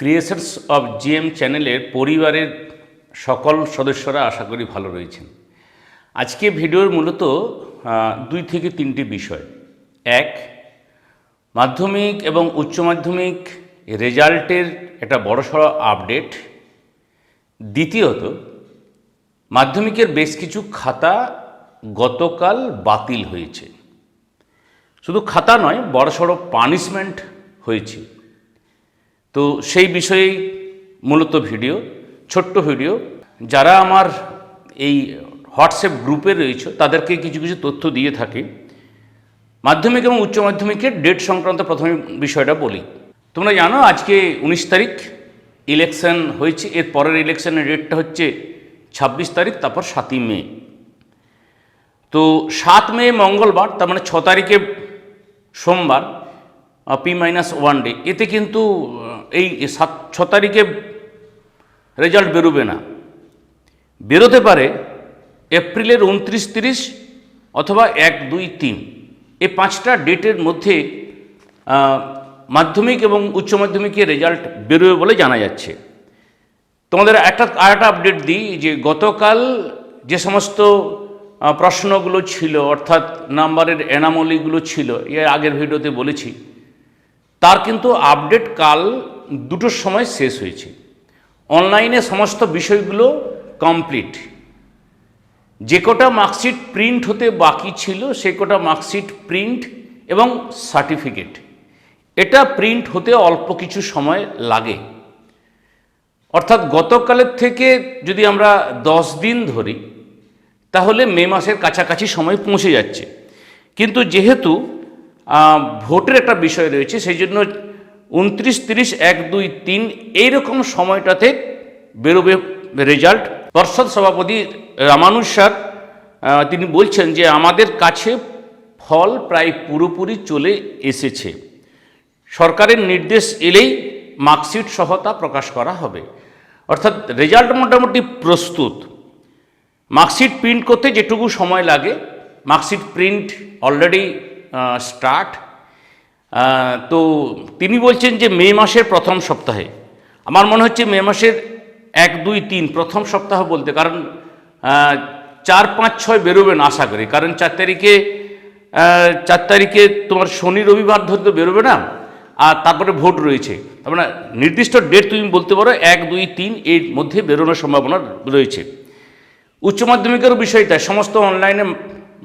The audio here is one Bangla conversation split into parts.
ক্রিয়েশনস অফ জিএম চ্যানেলের পরিবারের সকল সদস্যরা আশা করি ভালো রয়েছেন। আজকে ভিডিওর মূলত দুই থেকে তিনটি বিষয়। এক, মাধ্যমিক এবং উচ্চ মাধ্যমিক রেজাল্টের একটা বড়সড় আপডেট। দ্বিতীয়ত, মাধ্যমিকের বেশ কিছু খাতা গতকাল বাতিল হয়েছে। শুধু খাতা নয়, বড়সড় পানিশমেন্ট হয়েছে। তো সেই বিষয়েই মূলত ভিডিও, ছোট্ট ভিডিও। যারা আমার এই হোয়াটসঅ্যাপ গ্রুপে রয়েছে, তাদেরকে কিছু কিছু তথ্য দিয়ে থাকি। মাধ্যমিক এবং উচ্চ মাধ্যমিকের ডেট সংক্রান্ত প্রথমে বিষয়টা বলি। তোমরা জানো, আজকে উনিশ তারিখ ইলেকশন হয়েছে। এর পরের ইলেকশনের ডেটটা হচ্ছে ছাব্বিশ তারিখ, তারপর সাতই মে। তো সাত মে মঙ্গলবার, তার মানে ছ তারিখে সোমবার পি মাইনাস ওয়ান ডে এতে কিন্তু এই সাত, ছ তারিখে রেজাল্ট বেরোবে না। বেরোতে পারে এপ্রিলের উনত্রিশ তিরিশ অথবা এক, দুই, তিন। এ পাঁচটা ডেটের মধ্যে মাধ্যমিক এবং উচ্চ মাধ্যমিকের রেজাল্ট বেরোবে বলে জানা যাচ্ছে। তোমাদের একটা, আরেকটা আপডেট দিই যে গতকাল যে সমস্ত প্রশ্নগুলো ছিল, অর্থাৎ নাম্বারের এনামলিগুলো ছিল, এর আগের ভিডিওতে বলেছি তার কিন্তু আপডেট কাল দুটোর সময় শেষ হয়েছে। অনলাইনে সমস্ত বিষয়গুলো কমপ্লিট। যে কটা মার্কশিট প্রিন্ট হতে বাকি ছিল, সে কটা মার্কশিট প্রিন্ট এবং সার্টিফিকেট। এটা প্রিন্ট হতে অল্প কিছু সময় লাগে। অর্থাৎ গতকালের থেকে যদি আমরা দশ দিন ধরি, তাহলে মে মাসের কাছাকাছি সময় পৌঁছে যাচ্ছে। কিন্তু যেহেতু ভোটের একটা বিষয় রয়েছে সেই জন্য উনত্রিশ তিরিশ এক দুই তিন এইরকম সময়টাতে বেরোবে রেজাল্ট। পর্ষদ সভাপতি রামানুজ স্যার তিনি বলছেন যে আমাদের কাছে ফল প্রায় পুরোপুরি চলে এসেছে। সরকারের নির্দেশ এলেই মার্কশিট সহ তা প্রকাশ করা হবে। অর্থাৎ রেজাল্ট মোটামুটি প্রস্তুত। মার্কশিট প্রিন্ট করতে যেটুকু সময় লাগে, মার্কশিট প্রিন্ট অলরেডি স্টার্ট তো তিনি বলছেন যে মে মাসের প্রথম সপ্তাহে। আমার মনে হচ্ছে মে মাসের এক, দুই, তিন প্রথম সপ্তাহ বলতে, কারণ চার, পাঁচ, ছয় বেরোবেন আশা করি, কারণ চার তারিখে চার তারিখে তোমার শনি, রবিবার ধরে তো বেরোবে না, আর তারপরে ভোট রয়েছে। তার মানে নির্দিষ্ট ডেট তুমি বলতে পারো, এক, দুই, তিন, এর মধ্যে বেরোনোর সম্ভাবনা রয়েছে। উচ্চ মাধ্যমিকেরও বিষয়টা, সমস্ত অনলাইনে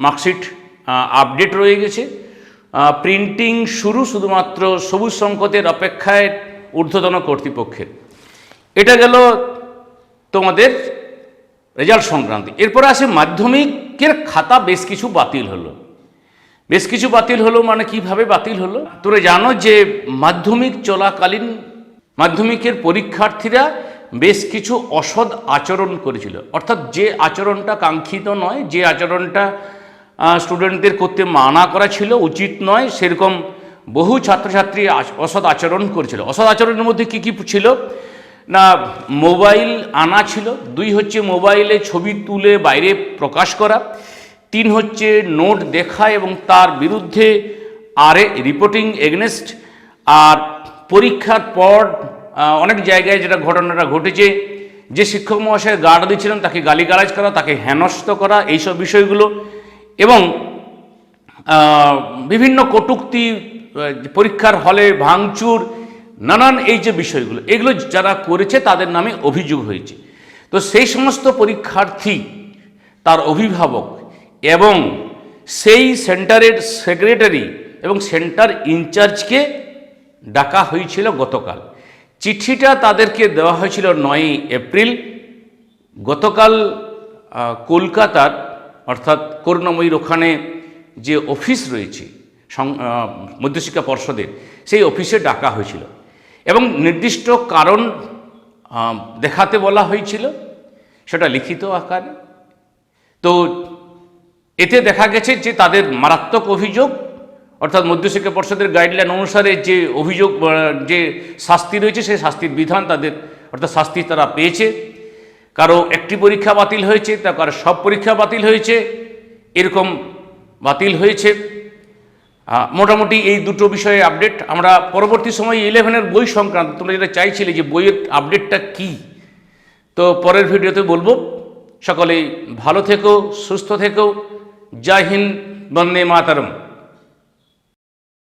মার্কশিট আপডেট রয়ে গেছে। প্রিন্টিং শুরু শুধুমাত্র সবুজ সংকটের অপেক্ষায় ঊর্ধ্বতন কর্তৃপক্ষের। এটা গেল তোমাদের রেজাল্ট সংক্রান্তি। এরপরে আসে মাধ্যমিকের খাতা বেশ কিছু বাতিল হলো। বেশ কিছু বাতিল হলো মানে কীভাবে বাতিল হলো? তোরা জানো যে মাধ্যমিক চলাকালীন মাধ্যমিকের পরীক্ষার্থীরা বেশ কিছু অসৎ আচরণ করেছিল। অর্থাৎ যে আচরণটা কাঙ্ক্ষিত নয়, যে আচরণটা স্টুডেন্টদের করতে মানা করা ছিল, উচিত নয়, সেরকম বহু ছাত্রছাত্রী অসৎ আচরণ করেছিল। অসৎ আচরণের মধ্যে কি কি ছিল? না, মোবাইল আনা ছিল, দুই হচ্ছে মোবাইলে ছবি তুলে বাইরে প্রকাশ করা, তিন হচ্ছে নোট দেখা এবং তার বিরুদ্ধে আরে রিপোর্টিং এগনেস্ট আর পরীক্ষার পর অনেক জায়গায় যেটা ঘটনাটা ঘটেছে, যে শিক্ষক মহাশয় গার্ড দিচ্ছিলেন তাকে গালিগালাজ করা, তাকে হেনস্থ করা, এইসব বিষয়গুলো এবং বিভিন্ন কটূক্তি পরীক্ষার হলে ভাঙচুর, নানান এই যে বিষয়গুলো, এগুলো যারা করেছে তাদের নামে অভিযোগ হয়েছে। তো সেই সমস্ত পরীক্ষার্থী, তার অভিভাবক এবং সেই সেন্টারের সেক্রেটারি এবং সেন্টার ইনচার্জকে ডাকা হয়েছিল গতকাল। চিঠিটা তাদেরকে দেওয়া হয়েছিল নয়ই এপ্রিল। গতকাল কলকাতার অর্থাৎ করুণাময়ীর ওখানে যে অফিস রয়েছে মধ্যশিক্ষা পর্ষদের, সেই অফিসে ডাকা হয়েছিল। এবং নির্দিষ্ট কারণ দেখাতে বলা হয়েছিল, সেটা লিখিত আকারে। তো এতে দেখা গেছে যে তাদের মারাত্মক অভিযোগ, অর্থাৎ মধ্যশিক্ষা পর্ষদের গাইডলাইন অনুসারে যে অভিযোগ যে শাস্তি রয়েছে, সেই শাস্তির বিধান তাদের, অর্থাৎ শাস্তি তারা পেয়েছে। কারও একটি পরীক্ষা বাতিল হয়েছে, তা কারও সব পরীক্ষা বাতিল হয়েছে, এরকম বাতিল হয়েছে। মোটামুটি এই দুটো বিষয়ে আপডেট। আমরা পরবর্তী সময় ইলেভেনের বই সংক্রান্ত, তোমরা যেটা চাইছিলে যে বইয়ের আপডেটটা কী, তো পরের ভিডিওতে বলব। সকলেই ভালো থেকো, সুস্থ থেকো। জয় হিন্দ, বন্দে মাতারম।